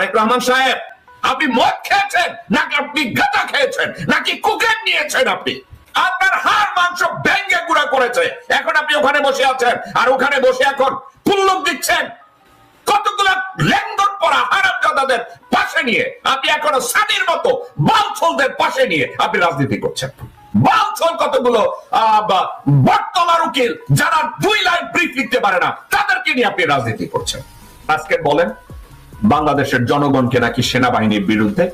তারেক রহমান সাহেব, আপনি মদ খেয়েছেন? নাকি আপনি গাঁজা খেয়েছেন? নাকি কুকেন নিয়েছেন আপনি? আপনার হাড়, মাংস ব্যাঙ্গে গুঁড়া করেছে। এখন আপনি ওখানে বসে আছেন, আর ওখানে বসে এখন পুল্লুক দিচ্ছেন। কতগুলো পাশে নিয়ে, আপনি এখনও মতো বালছলদের পাশে নিয়ে আপনি রাজনীতি করছেন। বালছল কতগুলো বটতলার উকিল, যারা দুই লাইন ব্রিফ লিখতে পারে না, তাদেরকে নিয়ে আপনি রাজনীতি করছেন। আজকে বলেন বাংলাদেশের জনগণকে নাকি সেনাবাহিনীর বিরুদ্ধে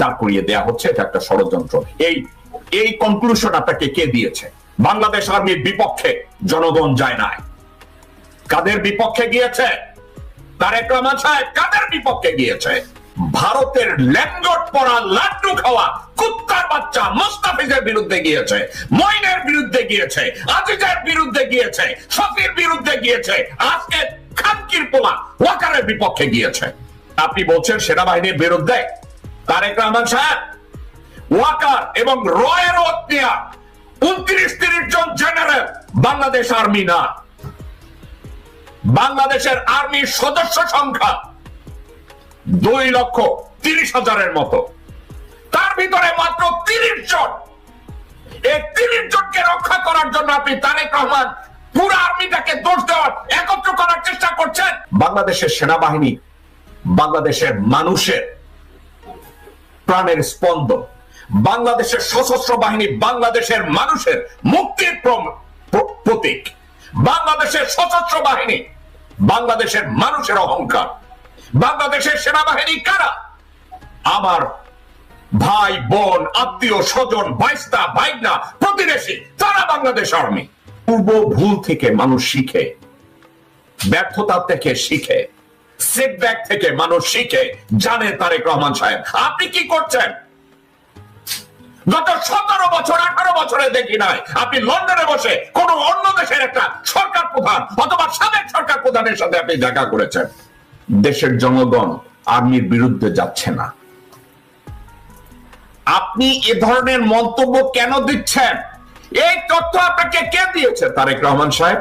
দাঁড় করিয়ে দেয়া হচ্ছে, এটা একটা ষড়যন্ত্র। এই এই কনক্লুশন আপনাকে কে দিয়েছে? বাংলাদেশ আর্মির বিপক্ষে জনগণ যায় নাই। কাদের বিপক্ষে গিয়েছে? তারেক রহমান সাহেব কাদের বিপক্ষে গিয়েছে? ভারতের ল্যাঙ্গট পরা লাড্ডু খাওয়া কুত্তার বাচ্চা মোস্তাফিজের বিরুদ্ধে গিয়েছে, মইনের বিরুদ্ধে গিয়েছে, আজিজের বিরুদ্ধে গিয়েছে, শফির বিরুদ্ধে গিয়েছে, আজকে খানকির পোলা ওয়াকারের বিপক্ষে গিয়েছে। আপনি বলছেন সেনাবাহিনীর বিরুদ্ধে তারেক রহমান সাহেব, ওয়াকার এবং রয়ের হত্যা উনত্রিশ তিরিশ জন জেনারেল বাংলাদেশ আর্মি না। বাংলাদেশের আর্মির সদস্য সংখ্যা দুই লক্ষ তিরিশ হাজারের মতো। তার ভিতরে মাত্র তিরিশ জন। এই তিরিশ জনকে রক্ষা করার জন্য আপনি তারেক রহমান পুরো আর্মিটাকে দোষ দেওয়ার একত্র করার চেষ্টা করছেন। বাংলাদেশের সেনাবাহিনী বাংলাদেশের মানুষের প্রাণের স্পন্দন, বাংলাদেশের সশস্ত্র বাহিনী বাংলাদেশের মানুষের মুক্তির প্রতীক, বাংলাদেশের সশস্ত্র বাহিনী বাংলাদেশের মানুষের অহংকার, বাংলাদেশের সেনাবাহিনী কারা? আমার ভাই, বোন, আত্মীয়, স্বজন, ভাইস্তা, ভাইনা, প্রতিবেশী, তারা বাংলাদেশ আর্মি। পূর্ব ভুল থেকে মানুষ শিখে, ব্যর্থতা থেকে শিখে। সেটব্যাক থেকে মানুষ শিখে জানে তারেক রহমান সাহেব। আপনি কি করছেন? গত সতেরো বছর, আঠারো বছরে দেখি নাই। আপনি লন্ডনে বসে কোন অন্য দেশের একটা সরকার প্রধান অথবা সাবেক সরকার প্রধানের সাথে আপনি দেখা করেছেন। দেশের জনগণ আর্মির বিরুদ্ধে যাচ্ছে না। আপনি এ ধরনের মন্তব্য কেন দিচ্ছেন? এই তথ্য আপনাকে কে দিয়েছে তারেক রহমান সাহেব?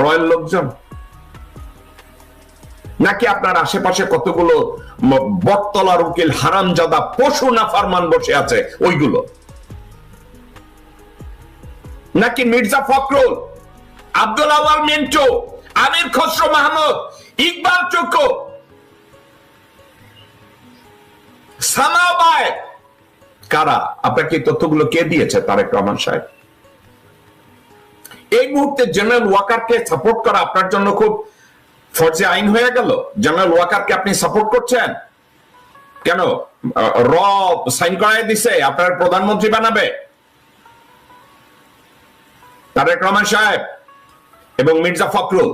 রয়্যাল লোকজন? নাকি আপনার আশেপাশে কতগুলো বটতলার উকিল হারামজাদা পশু না ফারমান বসে আছে? ওইগুলো। নাকি মির্জা ফখরুল, আব্দুল আওয়াল মিন্টু, আমির খসরু মাহমুদ, ইকবাল চুকু সামাবায় কারা? আপনাকে তথ্যগুলো কে দিয়েছে, তারেক রহমান সাহেব? এই মুহূর্তে জেনারেল ওয়াকারকে সাপোর্ট করা আপনার জন্য খুব ফর্জে আইন হয়ে গেল। জেনারেল ওয়াকারকে আপনি সাপোর্ট করছেন? কেন? র সাইন করাই দিছে, আপনার প্রধানমন্ত্রী বানাবে। তারেক রহমান সাহেব এবং মির্জা ফখরুল,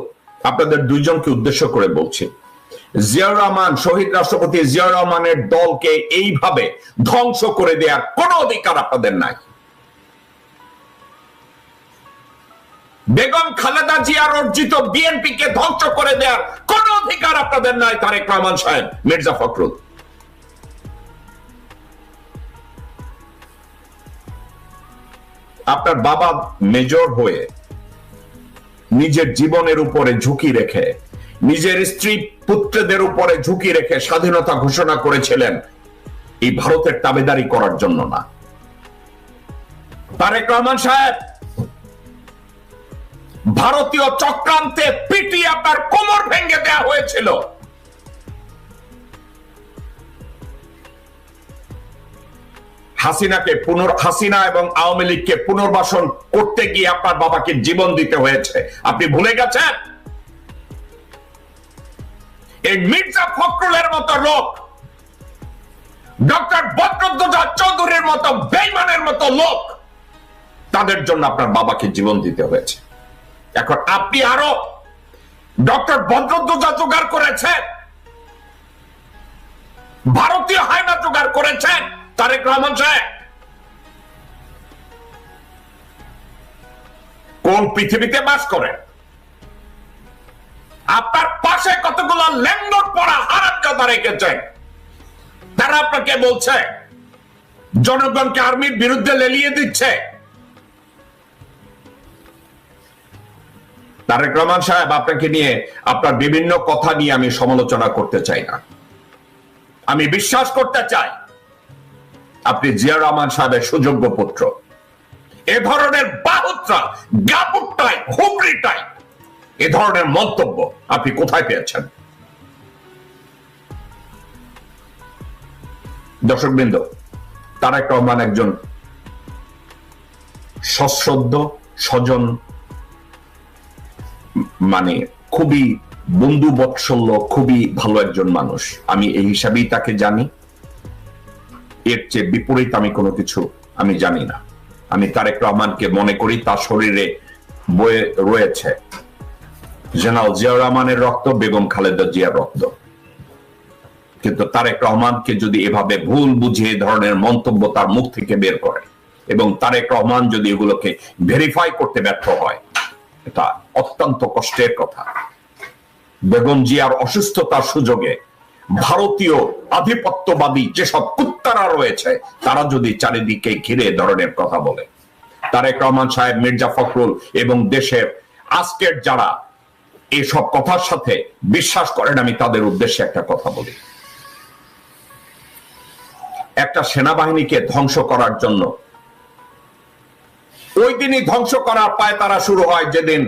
আপনাদের দুইজনকে উদ্দেশ্য করে বলছি। জিয়াউর রহমান, শহীদ রাষ্ট্রপতি জিয়াউর রহমানের দলকে এইভাবে ধ্বংস করে দেওয়ার কোনো অধিকার আপনাদের নাই। বেগম খালেদা জিয়ার অর্জিত বিএনপি কে ধ্বংস করে দেওয়ার কোন অধিকার আপনাদের নাই, তারেক রহমান সাহেব, মির্জা ফখরুল। আপনার বাবা মেজর হয়ে নিজের জীবনের উপরে ঝুঁকি রেখে, নিজের স্ত্রী পুত্রদের উপরে ঝুঁকি রেখে স্বাধীনতা ঘোষণা করেছিলেন, এই ভারতের তাবেদারি করার জন্য না। তারেক রহমান সাহেব ভারতীয় চক্রান্তে পিটি আপনার কোমর ভেঙে দেয়া হয়েছিল। হাসিনাকে পুনর হাসিনা এবং আওয়ামী লীগকে পুনর্বাসন করতে গিয়ে আপনার বাবাকে জীবন দিতে হয়েছে। আপনি ভুলে গেছেন? এই মির্জা ফখরুলের মতো লোক, ডক্টর বদরুদ্দোজা চৌধুরীর মতো বেইমানের মতো লোক, তাদের জন্য আপনার বাবাকে জীবন দিতে হয়েছে। এখন আপনি আরও ডক্টর বদরুদ্দোজা জোগাড় করেছেন ভারতীয় হায়না জোগাড় করেছেন তারেক রহমান সাহেব। কোন পৃথিবীতে বাস করেন আপনার পাশে কতগুলো ল্যান্ডর পড়া হারামজাদা রেখেছেন তারা আপনাকে বলছে, জনগণকে আর্মির বিরুদ্ধে লেলিয়ে দিচ্ছে। তারেক রহমান সাহেব, আপনাকে নিয়ে আপনার বিভিন্ন কথা নিয়ে আমি সমালোচনা করতে চাই না। আমি বিশ্বাস করতে চাই, আপনি জিয়া রহমান সাহেবের সুযোগ্য পুত্র। এ ধরনের বাহুত্রা গাপুটাই হুবড়িটাই এ ধরনের মন্তব্য আপনি কোথায় পেয়েছেন? দর্শকবৃন্দ, তারেক রহমান একজন সশ্রদ্ধ স্বজন মানে খুবই বন্ধু বৎসল্য খুবই ভালো একজন মানুষ। আমি এই হিসাবেই তাকে জানি। এর চেয়ে বিপরীত আমি কোনো কিছু আমি জানি না। আমি তারেক রহমানকে মনে করি, তার শরীরে বয়ে রয়েছে জেনারেল জিয়াউর রহমানের রক্ত, বেগম খালেদা জিয়ার রক্ত। কিন্তু তারেক রহমানকে যদি এভাবে ভুল বুঝে এ ধরনের মন্তব্য তার মুখ থেকে বের করে এবং তারেক রহমান যদি এগুলোকে ভেরিফাই করতে ব্যর্থ হয় এটা অত্যন্ত কষ্টের কথা। বেগম জিয়ার অসুস্থতার সুযোগে ভারতীয় আধিপত্যবাদী যেসব কুত্তারা রয়েছে, তারা যদি চারিদিকে ঘিরে ধরনের কথা বলে। তারেক রহমান সাহেব, মির্জা ফখরুল এবং দেশের আজকের যারা এসব কথার সাথে বিশ্বাস করেন, আমি তাদের উদ্দেশ্যে একটা কথা বলি। একটা সেনাবাহিনীকে ধ্বংস করার জন্য ওই দিনই ধ্বংস করার পায় তারা শুরু হয় যেদিন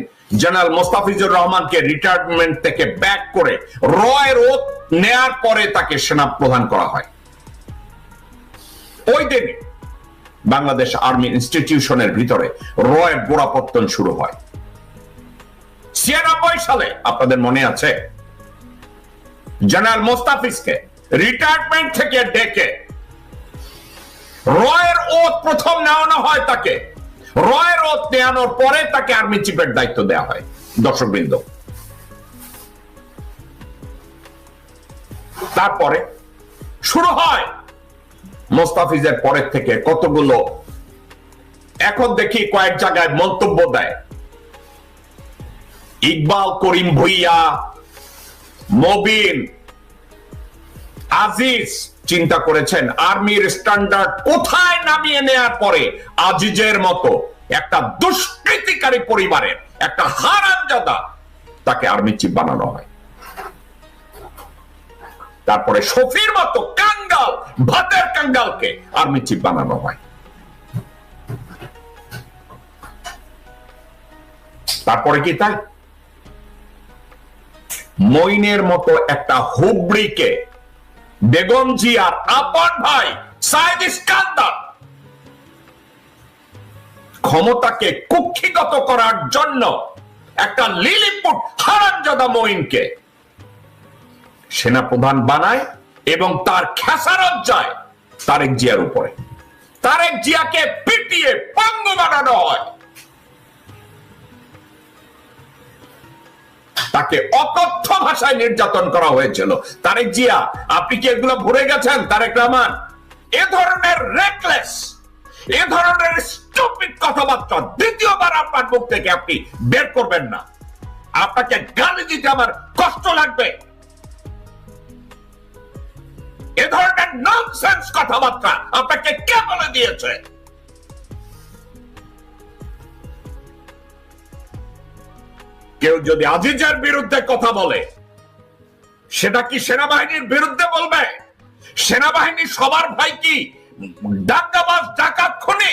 জেনারেল মোস্তাফিজুর রহমানকে রিটায়ারমেন্ট থেকে ব্যাক করে রয়ের ওত নেয়ার পরে তাকে সেনা প্রদান করা হয়। ওই দিন বাংলাদেশ আর্মি ইনস্টিটিউশনের ভিতরে রয়ের গোড়াপত্তন শুরু হয়। ছিয়ানব্বই সালে, আপনাদের মনে আছে? জেনারেল মোস্তাফিজকে রিটায়ারমেন্ট থেকে ডেকে রয়ের ওত প্রথম নেওয়ানো হয় তাকে। রয়ের ওত নেওয়ানোর পরে তাকে আর্মি চিফের দায়িত্ব দেওয়া হয়। দর্শকবৃন্দ। তারপরে শুরু হয় মোস্তাফিজের পরের থেকে কতগুলো। এখন দেখি কয়েক জায়গায় মন্তব্য দেয়। ইকবাল করিম ভুইয়া, মবিন আজিজ চিন্তা করেছেন, আর্মির স্ট্যান্ডার্ড কোথায় নামিয়ে নেয়ার পরে আজিজের মতো একটা দুষ্কৃতিকারী পরিবারের, একটা হারামজাদা তাকে আর্মি চিফ বানানো হয়। তারপরে শফির মতো কাঙ্গাল, ভাতের কাঙ্গালকে আর্মি চিফ বানানো হয়। তারপরে কি তাই? মইনের মতো একটা হুবড়িকে বেগম জিয়ার আপন ভাই সাইদ ইস্কান্দার ক্ষমতাকে কুক্ষিগত করার জন্য একটা লিলিপুট হারামজাদা মইনকে সেনাপ্রধান বানায় এবং তার খেসারত যায় তারেক জিয়ার উপরে। তারেক জিয়াকে পিটিয়ে পঙ্গু বানানো হয়। তাকে অকথ্য ভাষায় নির্যাতন করা হয়েছিল। তারেক জিয়া, আপনি কি এগুলো ভুলে গেছেন? তারেক রহমান, এ ধরনের রেকলেস এ ধরনের স্টুপিড কথাবার্তা দ্বিতীয়বার আপনার মুখ থেকে আপনি বের করবেন না। আপনাকে গালি দিতে আমার কষ্ট লাগবে। এ ধরনের ননসেন্স কথাবার্তা আপনাকে কে বলে দিয়েছে? কেউ যদি আজিজের বিরুদ্ধে কথা বলে, সেটা কি সেনাবাহিনীর বিরুদ্ধে বলবে? সেনাবাহিনী সবার ভাই কি? ডাকাবাজ, ডাকাত খুনি?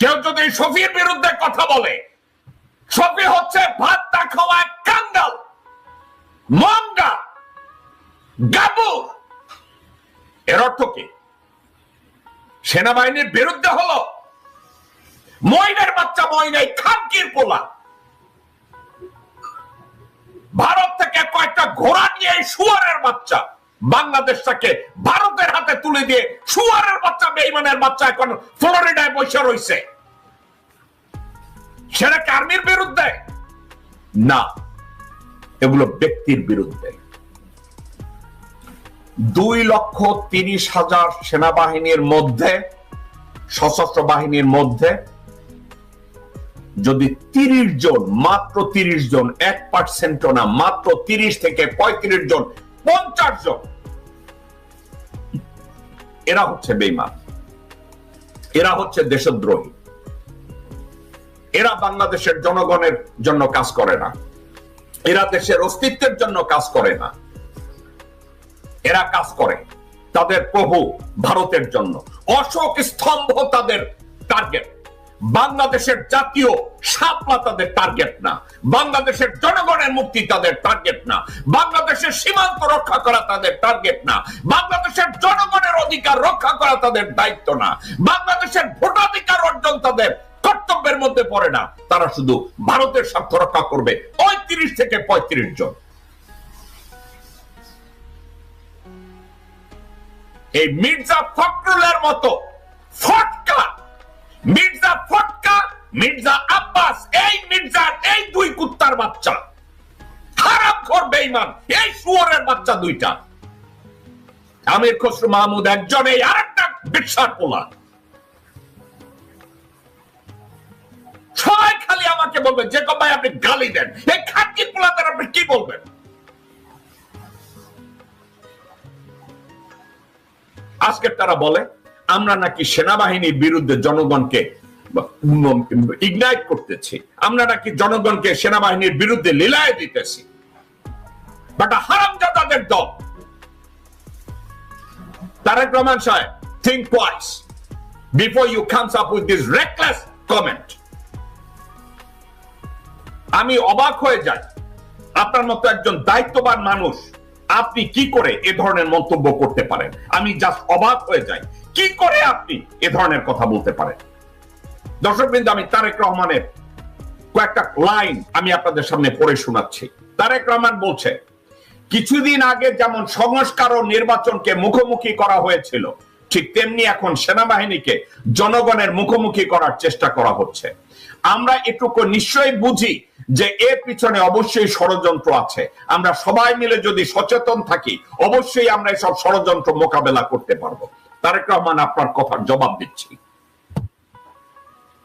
কেউ যদি শফির বিরুদ্ধে কথা বলে, শফি হচ্ছে ভাত না খাওয়া এক কাঙ্গাল, মঙ্গা গাবু এর অর্থ কি? সেনাবাহিনীর বিরুদ্ধে হলো ময়নের বাচ্চা ময়নাই খানকির পোলা ভারত থেকে কয়েকটা ঘোড়া নিয়ে এই শুয়ারের বাচ্চা, বাংলাদেশটাকে ভারতের হাতে তুলে দিয়ে শুয়ারের বাচ্চা, বেইমানের বাচ্চা এখন ফ্লোরিডায় বসে রয়েছে। সেটা কি আর্মির বিরুদ্ধে? না, এগুলো ব্যক্তির বিরুদ্ধে। দুই লক্ষ তিরিশ হাজার সেনাবাহিনীর মধ্যে, সশস্ত্র বাহিনীর মধ্যে যদি তিরিশ জন, মাত্র তিরিশ জন, এক পার্সেন্ট না, মাত্র তিরিশ থেকে পঁয়ত্রিশ জন, পঞ্চাশ জন। এরা হচ্ছে বেইমান এরা হচ্ছে দেশদ্রোহী। এরা বাংলাদেশের জনগণের জন্য কাজ করে না। এরা দেশের অস্তিত্বের জন্য কাজ করে না। এরা কাজ করে তাদের প্রভু ভারতের জন্য। অশোক স্তম্ভ তাদের টার্গেট বাংলাদেশের জাতীয় সাপলা তাদের টার্গেট না। বাংলাদেশের জনগণের মুক্তি তাদের টার্গেট না। বাংলাদেশের সীমান্ত রক্ষা করা তাদের টার্গেট না। বাংলাদেশের জনগণের অধিকার রক্ষা করা তাদের দায়িত্ব না। বাংলাদেশের ভোটাধিকার অর্জন তাদের কর্তব্যের মধ্যে পড়ে না। তারা শুধু ভারতের স্বার্থ রক্ষা করবে। পঁয়ত্রিশ থেকে পঁয়ত্রিশ জন। এই মির্জা ফখরুলের মতো ফটকা মির্জা ফটকা, মির্জা আব্বাস, এই মির্জার এই দুই কুত্তার বাচ্চা। খারাপ খোর বেইমান এই শুয়োরের বাচ্চা দুইটা। আমির খসরু মাহমুদ একজন, এই আরেকটা বিশ্বাস পোলা। সবাই খালি আমাকে বলবে যে ভাই, আপনি গালি দেন। এই খাটকি পোলাদের আপনি কি বলবেন? আজকে তারা বলে আমরা নাকি সেনাবাহিনীর বিরুদ্ধে জনগণকে ইগনাইট করতেছি। আমরা নাকি জনগণকে সেনাবাহিনীর বিরুদ্ধে লীলায় দিতেছি। বাট দল, তারেক রহমান সাহেব, think twice before you comes up with this reckless comment. আমি অবাক হয়ে যাই। আপনার মতো একজন দায়িত্ববান মানুষ, আপনি কি করে এ ধরনের মন্তব্য করতে পারেন? আমি জাস্ট অবাক হয়ে যাই। কি করে আপনি এ ধরনের কথা বলতে পারেন? দর্শকবৃন্দ, আমি তারেক রহমানের কয়েকটা লাইন আমি আপনাদের সামনে পড়ে শোনাচ্ছি। তারেক রহমান বলছে, কিছুদিন আগে যেমন সংস্কার ও নির্বাচনকে মুখোমুখি করা হয়েছিল, ঠিক তেমনি এখন সেনাবাহিনীকে জনগণের মুখোমুখি করার চেষ্টা করা হচ্ছে। আমরা এটুকু নিশ্চয়ই বুঝি যে এর পিছনে অবশ্যই ষড়যন্ত্র আছে। আমরা সবাই মিলে যদি সচেতন থাকি, অবশ্যই আমরা এসব ষড়যন্ত্র মোকাবেলা করতে পারব। তারেক রহমান আপনার কথার জবাব দিচ্ছি।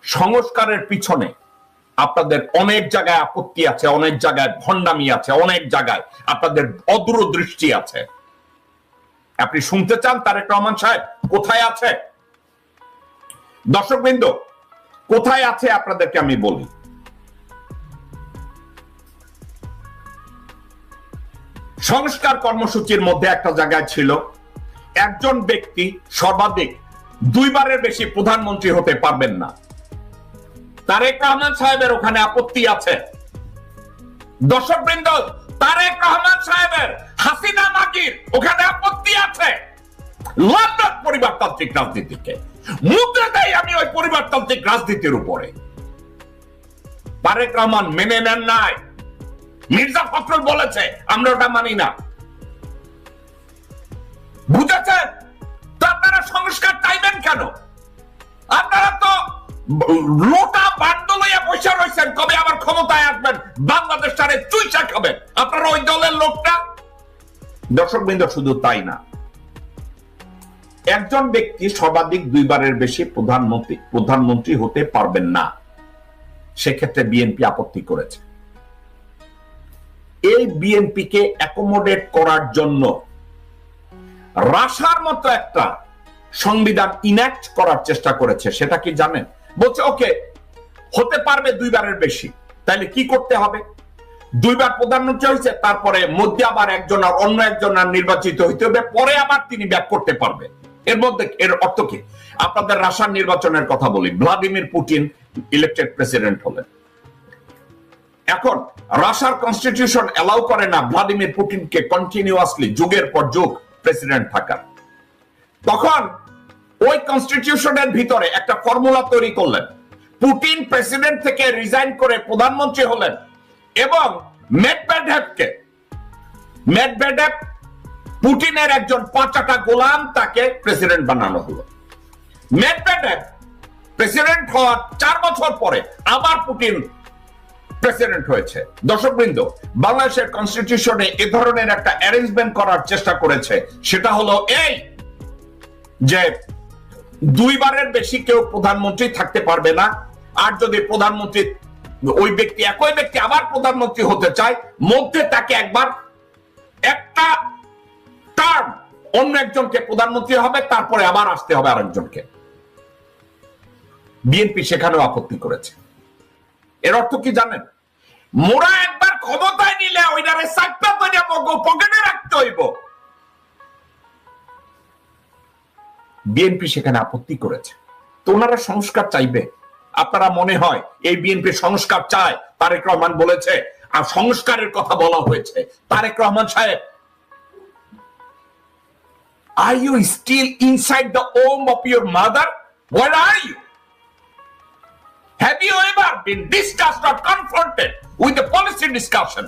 সংস্কারের পিছনে আপনাদের অনেক জায়গায় আপত্তি আছে, অনেক জায়গায় ভণ্ডামি আছে, অনেক জায়গায় আপনাদের অদূরদৃষ্টি আছে। আপনি শুনতে চান তারেক রহমান সাহেব? কোথায় আছে? দর্শকবৃন্দ, কোথায় আছে আপনাদেরকে আমি বলি? সংস্কার কর্মসূচির মধ্যে একটা জায়গায় ছিল একজন ব্যক্তি সর্বাধিক দুইবারের বেশি প্রধানমন্ত্রী হতে পারবেন না। তারেক রহমান সাহেবের ওখানে আপত্তি আছে। দর্শক বৃন্দ তারেক রহমান সাহেবের হাসিনা মাকির ওখানে আপত্তি আছে। লন্ডন পরিবারতান্ত্রিক রাজনীতিকে। মুদ্রা দেয় আমি ওই পরিবারতান্ত্রিক রাজনীতির উপরে। তারেক রহমান মেনে নেন নাই। মির্জা ফখরুল বলেছে, আমরা ওটা মানি না। বুঝেছেন তো আপনারা সংস্কার চাইবেন কেন? আপনারা তো লোটা বান্ড লইয়া পয়সা রয়েছেন কবে আবার ক্ষমতায় আসবেন। বাংলাদেশ টারে চুইসা খাবেন। আপনারা ওই দলের লোকটা? দর্শক বৃন্দ, শুধু তাই না। একজন ব্যক্তি সর্বাধিক দুইবারের বেশি প্রধানমন্ত্রী প্রধানমন্ত্রী হতে পারবেন না। সেক্ষেত্রে বিএনপি আপত্তি করেছে। এই বিএনপিকে অ্যাকোমোডেট করার জন্য রাশার মতো একটা সংবিধান ইন্যাক্ট করার চেষ্টা করেছে, সেটা কি জানেন? বলছে, ওকে, হতে পারবে দুইবারের বেশি তাহলে কি করতে হবে? দুইবার প্রধানমন্ত্রী হয়েছে, তারপরে মধ্যে আবার একজন আর অন্য একজন আর নির্বাচিত হইতে হবে, পরে আবার তিনি ব্যাক করতে পারবে। এর মধ্যে, এর অর্থ কি? আপনাদের রাশিয়ার নির্বাচনের কথা বলি, ভ্লাদিমির পুটিন ইলেক্টেড প্রেসিডেন্ট হলেন। এখন রাশিয়ার কনস্টিটিউশন অ্যালাউ করে না ভ্লাদিমির পুটিনকে কন্টিনিউয়াসলি যুগের পর যুগ প্রেসিডেন্ট থাকার তখন ওই কনস্টিটিউশনের ভিতরে একটা ফর্মুলা তৈরি করলেন। পুটিন প্রেসিডেন্ট থেকে রিজাইন করে প্রধানমন্ত্রী হলেন এবং মেডভেডেভকে মেডভেডেভ পুটিনের একজন পাঁচাটা গোলাম তাকে প্রেসিডেন্ট বানানো হলো। মেডভেডেভ প্রেসিডেন্ট হওয়ার চার বছর পরে আবার পুটিন প্রেসিডেন্ট হয়েছে। দর্শকবৃন্দ, বাংলাদেশের কনস্টিটিউশনে এ ধরনের একটা অ্যারেঞ্জমেন্ট করার চেষ্টা করেছে। সেটা হলো এই যে দুইবারের বেশি কেউ প্রধানমন্ত্রী থাকতে পারবে না, আর যদি প্রধানমন্ত্রী, ওই ব্যক্তি একই ব্যক্তি আবার প্রধানমন্ত্রী হতে চায়, মধ্যে তাকে একবার একটা টার্ম অন্য একজনকে প্রধানমন্ত্রী হবে, তারপরে আবার আসতে হবে আরেকজনকে। বিএনপি সেখানেও আপত্তি করেছে। এর অর্থ কি জানেন? মোরা একবার ক্ষমতায় নিলে ওইটারে সাক্তা তৈরি পকেটে রাখতে হইব বিএনপি সেখানে আপত্তি করেছে তো ওনারা সংস্কার চাইবে আপনারা মনে হয় এই বিএনপি সংস্কার চায়, তারেক রহমান বলেছে, আর সংস্কারের কথা বলা হয়েছে তারেক রহমান সাহেব, Are you still inside the home of your mother? Where are you? Have you ever been discussed or confronted with the policy discussion?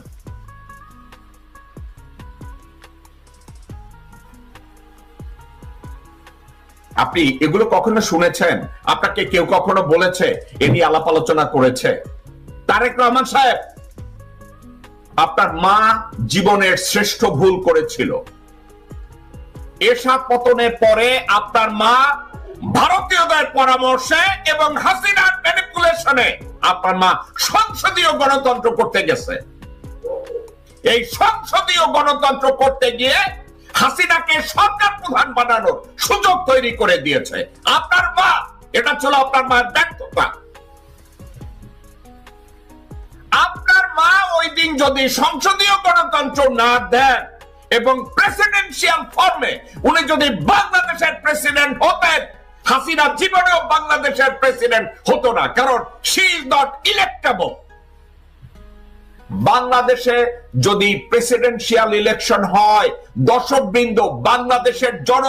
আপনি এগুলো কখনো শুনেছেন? আপনাকে কেউ কখনো বলেছে, এ নিয়ে আলাপ আলোচনা করেছে তারেক রহমান সাহেব, আপনার মা জীবনের শ্রেষ্ঠ ভুল করেছিল। এরশাদ পতনের পরে আপনার মা ভারতীয়দের পরামর্শে এবং হাসিনার ম্যানিপুলেশনে আপনার মা সংসদীয় গণতন্ত্র করতে গেছে। এই সংসদীয় গণতন্ত্র করতে গিয়ে হাসিনাকে সরকার প্রধান বানানোর সুযোগ তৈরি করে দিয়েছে। আপনার মা, এটা ছিল আপনার মায়ের ব্যর্থতা। আপনার মা ওই দিন যদি সংসদীয় গণতন্ত্র না দেন এবং প্রেসিডেন্সিয়াল ফর্মে উনি যদি বাংলাদেশের প্রেসিডেন্ট হতেন হাসিনা জীবনেও বাংলাদেশের প্রেসিডেন্ট হতো না, কারণ শি ইজ নট ইলেক্টেবল বাংলাদেশে যদি প্রেসিডেন্সিয়াল ইলেকশন হয় দর্শক বিন্দু বাংলাদেশের জন